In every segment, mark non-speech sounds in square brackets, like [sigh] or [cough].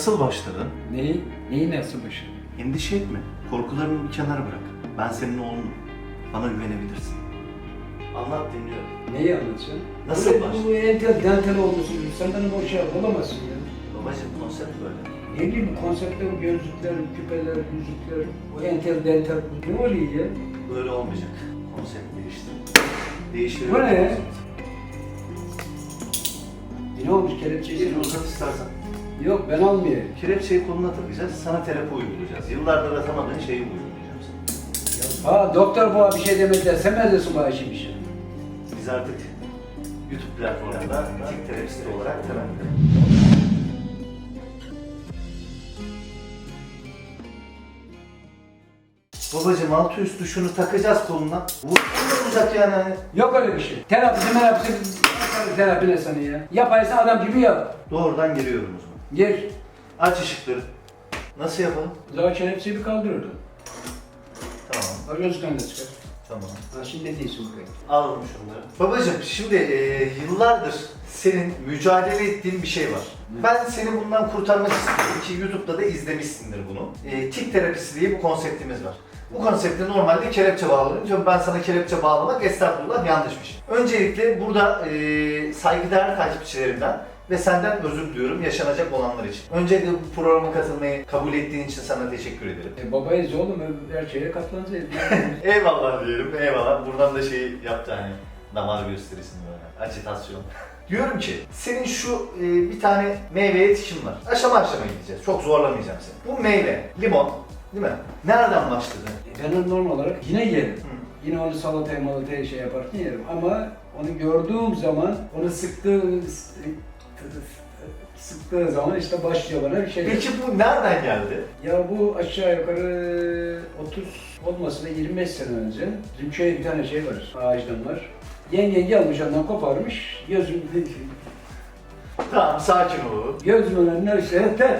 Nasıl başladın? Neyi? Neyi nasıl başı? Endişe etme. Korkularını bir kenara bırak. Ben senin oğlunum. Bana güvenebilirsin. Anlat dinliyorum. Neyi anlatıyorsun? Nasıl bu, baş- Bu entel dantel olmuşsun. Senden bu şey olamazsın ya. Babacım konsept böyle. Ne bileyim bu konseptler, bu gözlükler, küpeler, yüzükler, bu entel dantel ne oluyor ya? Böyle olmayacak. Konsept değişti. Değiştiriyor. Bu ne ya? konsept. Ne olmuş kelepçeyi Bir sen uzat istersen. Yok ben almayayım. Kelepçeyi koluna takacağız. Sana terapi uygulayacağız. Yıllardır atamadığın şeyi uygulayacağım sana. Ha doktor bana bir şey demediler. Sen mi ediyorsun bana şimdi? Biz artık YouTube platformunda tik terapisti olarak terapi Babacım altı üstü şunu takacağız koluna. Bu ne olacak yani? hani? Yok öyle bir şey. Terapisi merapisi terapi ne sana ya? Yapaysan adam gibi yap. Doğrudan giriyorum o zaman. Gir. Aç ışıkları. Nasıl yapalım? Daha kelepçeyi bir kaldırırdı. Tamam. O gözlükten de çıkar. Tamam. Ha şimdi ne diyorsun buraya? Alalım şunları. Babacım şimdi e, yıllardır senin mücadele ettiğin bir şey var. Ben seni bundan kurtarmak istiyorum ki YouTube'da da izlemişsindir bunu. E, tik terapisi diye bir konseptimiz var. Bu konseptte normalde kelepçe bağlanıyor. Ben sana kelepçe bağlamak estağfurullah yanlış bir şey. Öncelikle burada e, saygıdeğer takipçilerimden ve senden özür diliyorum yaşanacak olanlar için. Öncelikle bu programa katılmayı kabul ettiğin için sana teşekkür ederim. E babayız oğlum her şeye katlanacağız. [laughs] Eyvallah diyelim, eyvallah. Buradan da şey yaptı hani damar gösterisini böyle, acitasyon. [laughs] Diyorum ki, senin şu e, bir tane meyveye tişin var. Aşama aşama gideceğiz, çok zorlamayacağım seni. Bu meyve, limon, değil mi? Nereden başladı? ben onu normal olarak yine yerim. Hı. Yine onu salataya malataya şey yaparken yerim. Ama onu gördüğüm zaman, onu sıktığı, sıktığı zaman işte başlıyor bana bir şey. Peki bu nereden geldi? Ya bu aşağı yukarı 30 olmasa da 25 sene önce bizim köyde bir tane şey var, ağaçtan var. Yenge gelmiş ondan koparmış, gözüm, Tamam, sakin ol. gözümün önüne işte ter.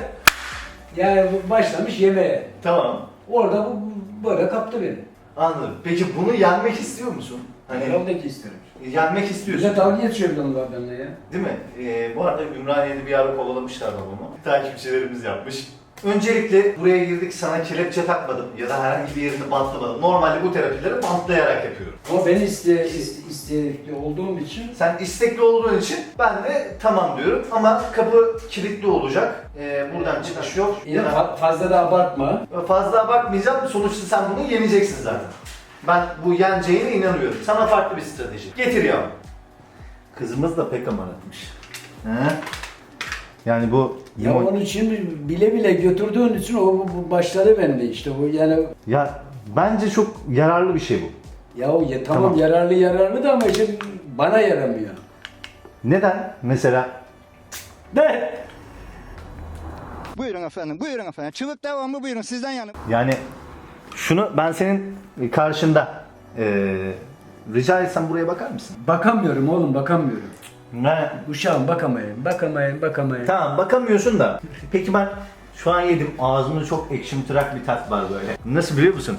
Yani bu başlamış yemeğe. Tamam, Orada bu bu böyle kaptı beni. anladım. Peki bunu yenmek istiyor musun? Hani Herhalde ki isterim. yenmek istiyorsun. Bize dalga geçiyor benimle ya. Değil mi? Ee, bu arada Ümraniye'de bir ara kovalamışlar babamı. Takipçilerimiz yapmış. Öncelikle buraya girdik sana kelepçe takmadım ya da herhangi bir yerini bantlamadım. Normalde bu terapileri bantlayarak yapıyorum. Ama ben iste, iste, istekli olduğum için Sen istekli olduğun için ben de tamam diyorum ama kapı kilitli olacak. Ee, buradan çıkış yok. yine Ya da fa- fazla da abartma. fazla bakmayacağım. Sonuçta sen bunu yeneceksin zaten. Ben bu yeneceğine inanıyorum. Sana farklı bir strateji. Getir ya. Kızımız da pek amaratmış. He? Yani bu Ya onun için bile bile götürdüğün için o bu, bu başladı bende işte bu yani Ya bence çok yararlı bir şey bu. ya o ya, tamam, Tamam. yararlı yararlı da ama işte bana yaramıyor. Neden? Mesela De. Buyurun efendim, buyurun efendim. Çığlık devamlı buyurun sizden yanım. yani şunu ben senin karşında eee rica etsem buraya bakar mısın? Bakamıyorum oğlum bakamıyorum. Ne? Uşağım bakamayın, bakamayın, bakamayın. Tamam bakamıyorsun da. Peki ben şu an yedim. Ağzımda çok ekşimtırak bir tat var böyle. Nasıl biliyor musun?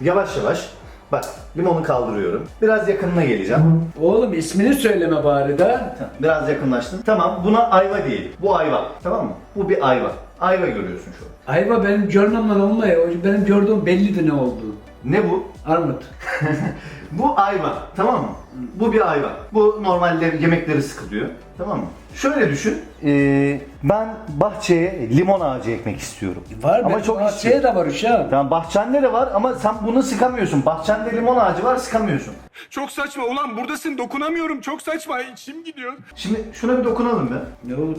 Yavaş yavaş. Bak limonu kaldırıyorum. Biraz yakınına geleceğim. Oğlum ismini söyleme bari. Tamam, Biraz yakınlaştın. Tamam buna ayva diyelim. Bu ayva. Tamam mı? Bu bir ayva. Ayva görüyorsun şu an. Ayva benim görmemden olmuyor. Benim gördüğüm bellidir ne olduğu. Ne bu? Armut. [laughs] Bu ayva. Tamam mı? Bu bir ayva. Bu normalde yemekleri sıkılıyor. Tamam mı? Şöyle düşün. Ee, ben bahçeye limon ağacı ekmek istiyorum. Var Ama benim çok bahçeye istiyorum. de var uşağım. Tamam bahçende de var ama sen bunu sıkamıyorsun. Bahçende limon ağacı var sıkamıyorsun. Çok saçma ulan buradasın dokunamıyorum çok saçma içim gidiyor. Şimdi şuna bir dokunalım be. Ne olur?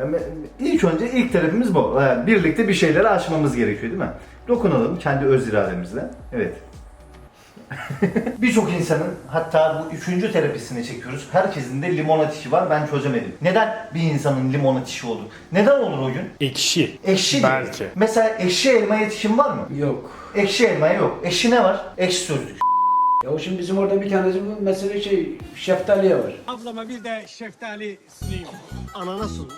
Yani ilk önce ilk terapimiz bu. Yani birlikte bir şeyleri aşmamız gerekiyor değil mi? Dokunalım kendi öz irademizle. Evet. [laughs] Birçok insanın hatta bu üçüncü terapisini çekiyoruz. Herkesin de limon ateşi var ben çözemedim. Neden bir insanın limon ateşi olur? Neden olur o gün? Ekşi. Ekşi Belki. Mesela ekşi elma yetişim var mı? Yok. Ekşi elmaya yok. Ekşi ne var? Ekşi sözlük. Ya o şimdi bizim orada bir tanesi bu mesela şey şeftaliye var. Ablama bir de şeftali sunayım. Ananas suyu.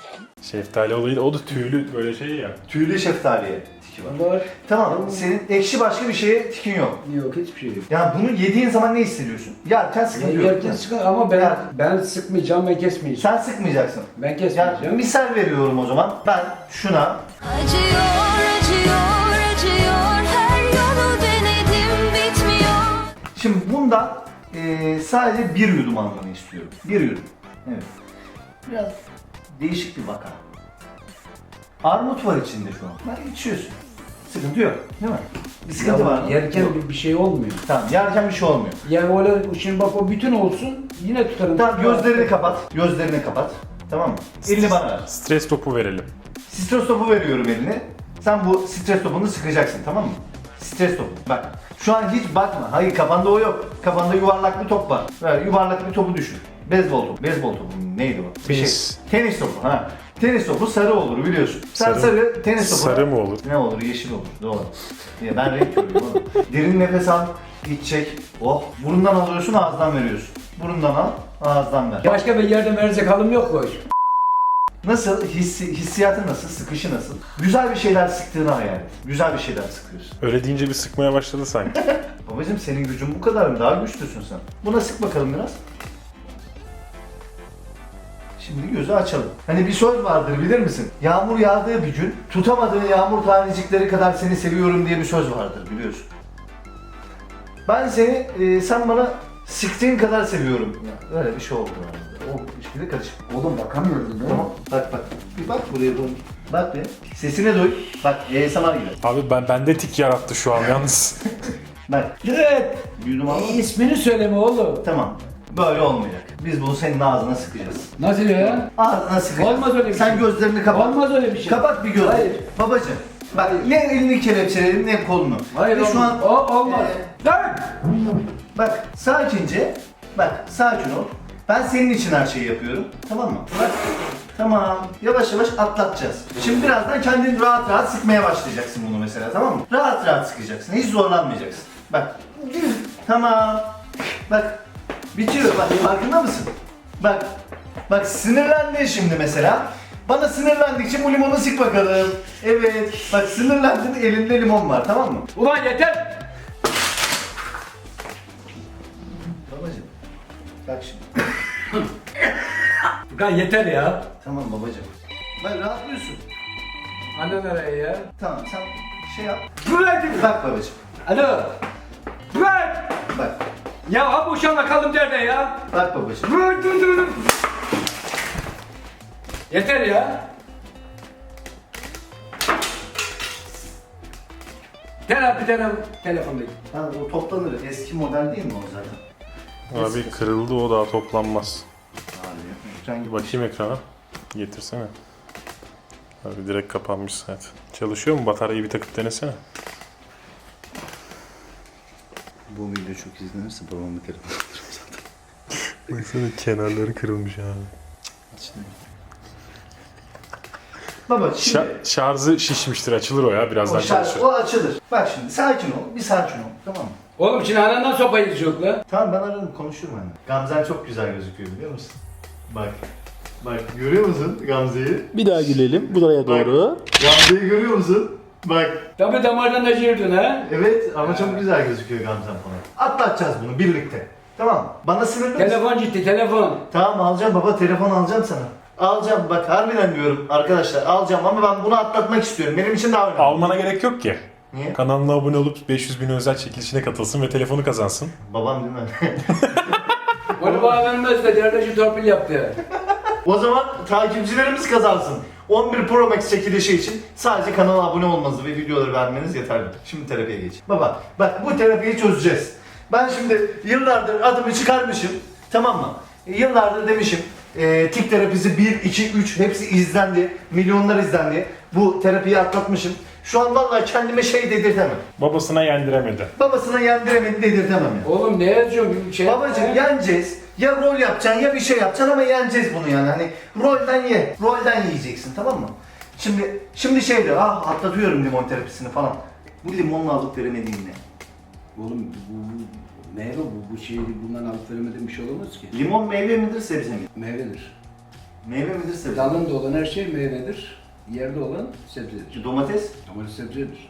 Şeftali olayı o da tüylü böyle şey ya. Tüylü şeftaliye. tiki var. Var. Tamam, senin ekşi başka bir şeye tikin yok. Yok hiçbir şey yok. Yani bunu yediğin zaman ne hissediyorsun? Yerken sıkıntı yok. Yerken sıkı ama ben Ya. ben sıkmayacağım ben kesmeyeceğim. Sen sıkmayacaksın. Ben Yani kesmeyeceğim. misal veriyorum o zaman. Ben şuna acıyor, Şimdi bundan eee, sadece bir yudum almanı istiyorum. Bir yudum. Evet. Biraz değişik bir vaka. Armut var içinde şu an. Ben içiyorsun. Sıkıntı yok. Değil mi? Bir sıkıntı Ya var mı? Yerken Yok. bir, bir şey olmuyor. Tamam yerken bir şey olmuyor. Yani öyle şimdi bak o bütün olsun yine tutarım. Tamam gözlerini kapat. Gözlerini kapat. Tamam mı? Elini bana ver. Stres topu verelim. Stres topu veriyorum eline. Sen bu stres topunu sıkacaksın tamam mı? Stres topu. Bak şu an hiç bakma. Hayır kafanda o yok. Kafanda yuvarlak bir top var. Ver, yuvarlak bir topu düşün. Beyzbol topu. Beyzbol topu neydi o? Bir Tenis. şey. Tenis topu. Ha. Tenis topu sarı olur biliyorsun. Sen sarı, Sarı- tenis topu. sarı mı olur? Ne olur? Yeşil olur. Doğru. Ya ben renk görüyorum oğlum. Derin nefes al. iç çek. Oh. Burundan alıyorsun ağızdan veriyorsun. Burundan al ağızdan ver. Başka bir yerde merzekalım yok koş. Nasıl? Hissi, hissiyatı nasıl? Sıkışı nasıl? Güzel bir şeyler sıktığını hayal et. Güzel bir şeyler sıkıyorsun. Öyle deyince bir sıkmaya başladı sanki. [laughs] Babacım senin gücün bu kadar mı? Daha güçlüsün sen. Buna sık bakalım biraz. Şimdi gözü açalım. Hani bir söz vardır bilir misin? Yağmur yağdığı bir gün tutamadığın yağmur tanecikleri kadar seni seviyorum diye bir söz vardır biliyorsun. Ben seni, e, sen bana sıktığın kadar seviyorum. Ya, öyle bir şey oldu aramızda. İlişkide karışık. Oğlum bakamıyordun değil Tamam. Bak bak. Bir bak buraya bak. Bak bir. Sesine duy. Bak ASMR gibi. Abi ben bende tik yarattı şu an [laughs] yalnız. Bak. Evet. Yudum al. İsmini söyleme oğlum. Tamam. Böyle olmayacak. Biz bunu senin ağzına sıkacağız. Nasıl ya? Ağzına sıkacağız. Olmaz öyle bir Sen şey. gözlerini kapat. Olmaz öyle bir şey. Kapat bir gözünü. Hayır. Babacım. Bak ne elini kelepçelerim ne kolunu. Hayır Ve şu olmaz. an O, olmaz. Ee, Lan! bak sakince. Bak sakin ol. Ben senin için her şeyi yapıyorum. Tamam mı? Bak. Tamam. Yavaş yavaş atlatacağız. Şimdi birazdan kendin rahat rahat sıkmaya başlayacaksın bunu mesela tamam mı? Rahat rahat sıkacaksın. Hiç zorlanmayacaksın. Bak. Tamam. Bak. Bitiyor. Bak farkında mısın? Bak. Bak sinirlendi şimdi mesela. Bana sinirlendikçe bu limonu sık bakalım. Evet. Bak sinirlendin elinde limon var tamam mı? Ulan yeter! Babacım. Bak şimdi. [laughs] Furkan yeter ya. Tamam babacım. Bak rahatlıyorsun. Annen araya ya. Tamam sen şey yap. Bırak! Bak babacım. Alo! Bırak! Bak. Ya ha bu uşakla kaldım nerede ya? Bak babacım. Dur dur dur dur. Yeter ya. Terapi terapi telefondayım. Ha, o toplanır. Eski model değil mi o zaten? Abi kırıldı o daha toplanmaz. Abi bakayım ekrana. Getirsene. Abi direkt kapanmış zaten. Çalışıyor mu? Bataryayı bir takıp denesene. Bu video çok izlenirse babamı telefon alırım zaten. [laughs] Baksana kenarları kırılmış abi. Baba şimdi Şa- şarjı şişmiştir açılır o ya birazdan o, şarj, o açılır. Bak şimdi sakin ol. Bir sakin ol. Tamam mı? Oğlum şimdi anandan sopa yiyecek la. Tamam ben ararım konuşurum anne. Gamzen çok güzel gözüküyor biliyor musun? Bak. Bak görüyor musun Gamze'yi? Bir daha gülelim buraya doğru. Gamze'yi görüyor musun? Bak. Tabi damardan acırdın ha. Evet ama çok güzel gözüküyor Gamzen falan. Atlatacağız bunu birlikte. Tamam mı? Bana sinirli misin? Telefon ciddi telefon. Tamam alacağım baba telefon alacağım sana. Alacağım bak harbiden diyorum arkadaşlar alacağım ama ben bunu atlatmak istiyorum. Benim için daha önemli. Almana gerek yok ki. Niye? Kanalına abone olup 500 bin özel çekilişine katılsın ve telefonu kazansın. Babam değil mi? [laughs] Onu bana vermez de yerdeci torpil yaptı. [laughs] o zaman takipçilerimiz kazansın. 11 Pro Max çekilişi için sadece kanala abone olmanız ve videoları beğenmeniz yeterli. Şimdi terapiye geç. Baba bak bu terapiyi çözeceğiz. Ben şimdi yıllardır adımı çıkarmışım. Tamam mı? Yıllardır demişim. E, tik terapisi 1, 2, 3 hepsi izlendi. Milyonlar izlendi. Bu terapiyi atlatmışım. Şu an vallahi kendime şey dedirtemem. Babasına yendiremedi. Babasına yendiremedi dedirtemem ya. Oğlum ne yazıyorsun bir şey? Babacım yeneceğiz. Ya rol yapacaksın ya bir şey yapacaksın ama yeneceğiz bunu yani. Hani rolden ye. Rolden yiyeceksin tamam mı? Şimdi şimdi şey diyor ah atlatıyorum limon terapisini falan. Bu limonla alıp veremediğin ne? Oğlum bu, bu meyve bu. Bu şey bundan alıp veremediğim bir şey olamaz ki. Limon meyve midir sebze mi? Meyvedir. Meyve midir sebze mi? Dalında olan her şey meyvedir. Yerde olan sebzedir. Domates? Domates sebzedir.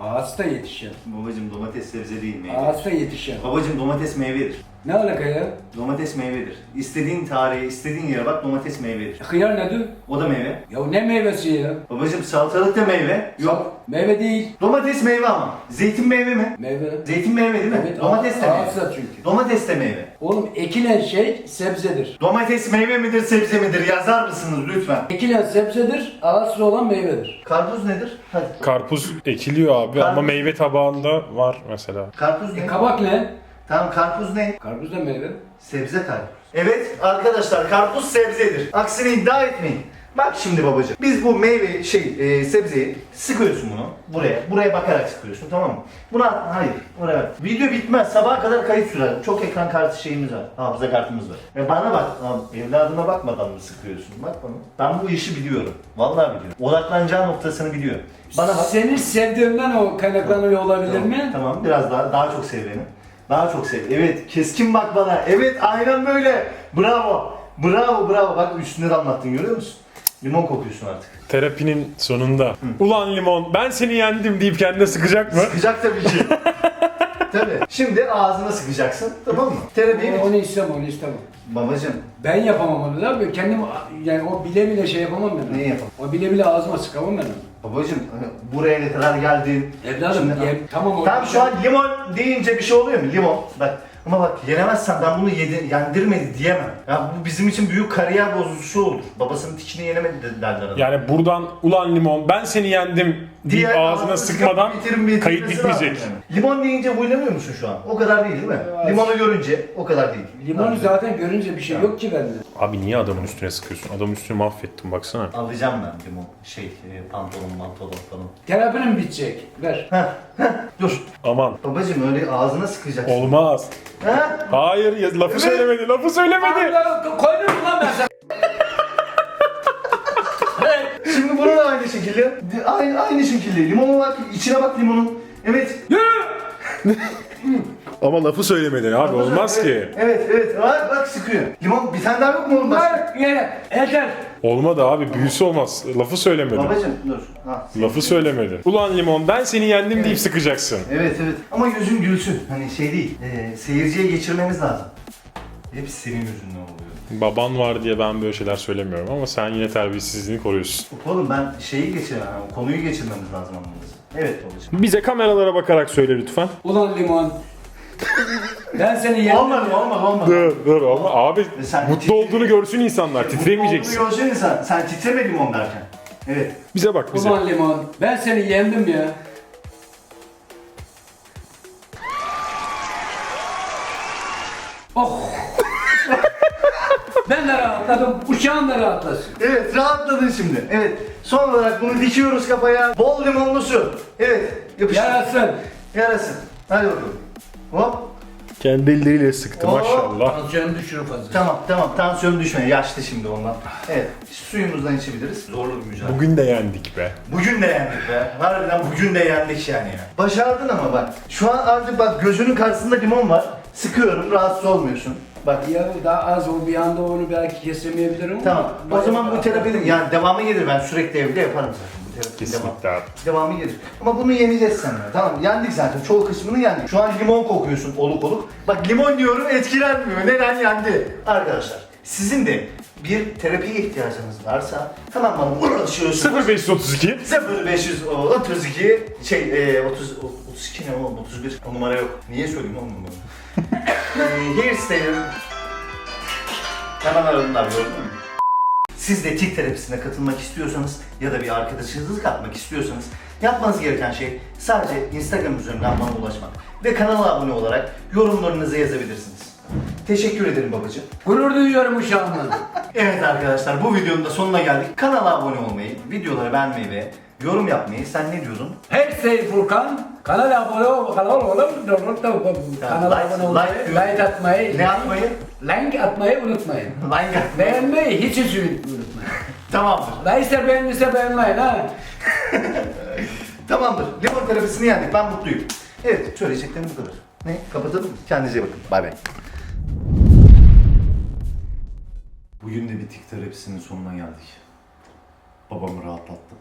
Ağaçta yetişen. Babacım domates sebze değil meyve. Ağaçta yetişen. Babacım domates meyvedir. Ne alaka ya? Domates meyvedir. İstediğin tarihe, istediğin yere bak domates meyvedir. Hıyar nedir? O da meyve. Ya ne meyvesi ya? Babacım salatalık da meyve. Yok. Meyve değil. Domates meyve ama. Zeytin meyve mi? Meyve. Zeytin meyve değil mi? Evet, domates de meyve. ağaçta çünkü. Domates de meyve. Oğlum ekilen şey sebzedir. Domates meyve midir, sebze midir? Yazar mısınız lütfen? Ekilen sebzedir, ağaçta olan meyvedir. Karpuz nedir? Hadi. Karpuz ekiliyor abi ama Karpuz. meyve tabağında var mesela. Karpuz ne? E, kabak ne? tamam karpuz ne? Karpuz da meyve. Sebze karpuz. Evet arkadaşlar karpuz sebzedir. Aksini iddia etmeyin. Bak şimdi babacığım. Biz bu meyve şey e, sebzeyi sıkıyorsun bunu buraya. Buraya bakarak sıkıyorsun tamam mı? Buna hayır. Buraya bak. Video bitmez. Sabaha kadar kayıt sürer. Çok ekran kartı şeyimiz var. Hafıza kartımız var. Ve bana bak. Abi, evladına bakmadan mı sıkıyorsun? Bak bana. Ben bu işi biliyorum. Vallahi biliyorum. Odaklanacağı noktasını biliyorum. Bana bak. Seni sevdiğimden o kaynaklanıyor olabilir Tamam, mi? Tamam biraz daha daha çok sev beni. Daha çok sev. Evet keskin bak bana. Evet aynen böyle. Bravo. Bravo bravo. Bak üstüne damlattın görüyor musun? Limon kokuyorsun artık. Terapinin sonunda. Ulan limon ben seni yendim deyip kendine sıkacak mı? Sıkacak tabii ki. [laughs] tabii. Şimdi ağzına sıkacaksın. Tamam mı? Terapiyi O- Onu istemem, onu istemem. Babacım Ben yapamam onu da abi. Kendim yani o bile bile şey yapamam ben. neyi yapalım? O bile bile ağzıma sıkamam ben onu. Babacım hani buraya ne kadar geldin? Evladım Şimdi- ye- tamam o. Tam şu an limon deyince bir şey oluyor mu? Limon. Bak ama bak yenemezsen ben bunu yedi, yendirmedi diyemem. Ya bu bizim için büyük kariyer bozucusu olur. Babasının tikini yenemedi de- derler adama. Yani buradan ulan limon ben seni yendim deyip Diğer ağzına sıkmadan bitirin- bitirmesi kayıt lazım bitmeyecek. yani. Limon deyince huylanıyor musun şu an? O kadar değil değil mi? Evet. Limonu görünce o kadar değil. Limonu zaten görünce bir şey yok ki bende. Abi niye adamın üstüne sıkıyorsun? Adamın üstünü mahvettin baksana. Alacağım ben limon şey e, pantolon pantolon falan. Terapinin bitecek? Ver. Heh, heh, dur. Aman. Babacım öyle ağzına sıkacaksın. Olmaz. Ha? Hayır ya, lafı söylemedi lafı söylemedi. Koydum mu lan ben sana? Şimdi bunu da aynı şekilde. Aynı, aynı şekilde. Limonu bak, içine bak limonun. Evet. Ama lafı söylemedin abi olmaz ki. Evet, evet. Bak, bak sıkıyor. Limon bir tane daha yok mu oğlum başka? Yere. Yeter. Olmadı abi büyüsü olmaz. Lafı söylemedin. Babacım dur. Ha, Lafı söylemedin. Ulan limon ben seni yendim deyip sıkacaksın. Evet evet ama yüzün gülsün. Hani şey değil. E, seyirciye geçirmemiz lazım. Hep senin yüzünden oluyor. Baban var diye ben böyle şeyler söylemiyorum ama sen yine terbiyesizliğini koruyorsun. Oğlum ben şeyi geçiremem. yani konuyu geçirmemiz lazım anladınız. Evet babacığım. Bize kameralara bakarak söyle lütfen. Ulan limon. [laughs] ben seni yendim. Olmadı olmadı olmadı. Dur dur ama abi E sen mutlu titre- olduğunu görsün insanlar titremeyeceksin. Olduğunu görsene sen. Sen titreme limon derken. Evet. Bize bak bize. Ulan limon. Ben seni yendim ya. Oh. [laughs] ben de rahatladım. Uçağın da rahatlasın. Evet rahatladın şimdi. Evet. Son olarak bunu dikiyoruz kafaya. Bol limonlu su. Evet. Yapıştır. Yarasın. Yarasın. Hadi bakalım. Hop. Kendi elleriyle sıktı Oo. maşallah. Tansiyonu düşürür fazla. Tamam tamam tansiyon düşme. Yaşlı şimdi ondan. Evet. Suyumuzdan içebiliriz. Zorlu bir mücadele. Bugün de yendik be. Bugün de yendik be. Harbiden bugün de yendik yani ya. Başardın ama bak. Şu an artık bak gözünün karşısında limon var. Sıkıyorum rahatsız olmuyorsun. Bak Ya daha az o bir anda onu belki kesemeyebilirim ama. Tamam. O zaman bu terapinin yani devamı gelir. Ben sürekli evde yaparım zaten. Terapinin devamı. Kesinlikle abi. Devamı gelir. Ama bunu yeneceğiz seninle. Tamam yendik zaten. Çoğu kısmını yendik. Şu an limon kokuyorsun oluk oluk. Bak limon diyorum etkilenmiyor. Neden yendi? Arkadaşlar sizin de bir terapiye ihtiyacınız varsa hemen bana ulaşıyorsunuz. 0532 0532 şey e, 30 o- 32 ne oğlum 31 o numara yok. Niye söyleyeyim oğlum numarayı? [laughs] e, hairstyle'ım hemen aradılar gördün mü? Siz de tik terapisine katılmak istiyorsanız ya da bir arkadaşınızı katmak istiyorsanız yapmanız gereken şey sadece Instagram üzerinden bana ulaşmak ve kanala abone olarak yorumlarınızı yazabilirsiniz. Teşekkür ederim babacığım. Gurur duyuyorum uşağımla. [laughs] Evet arkadaşlar bu videonun da sonuna geldik. Kanala abone olmayı, videoları beğenmeyi ve yorum yapmayı sen ne diyordun? Her şey Furkan. Kanala abone ol. Kanala abone ol. Kanala like- abone olmayı, like- like atmayı, Ne atmayı? like atmayı unutmayın. [laughs] Like Beğenmeyi hiç hiç unutmayın. [laughs] Tamamdır. Like beğendiyse beğenmeyin ha. [laughs] Tamamdır. Limon terapisini yendik. Ben mutluyum. Evet söyleyeceklerim bu kadar. Ne? Kapatalım mı? Kendinize iyi bakın. Bay bay. Bugün de bir tik terapisinin sonuna geldik. Baba babamı rahatlattım.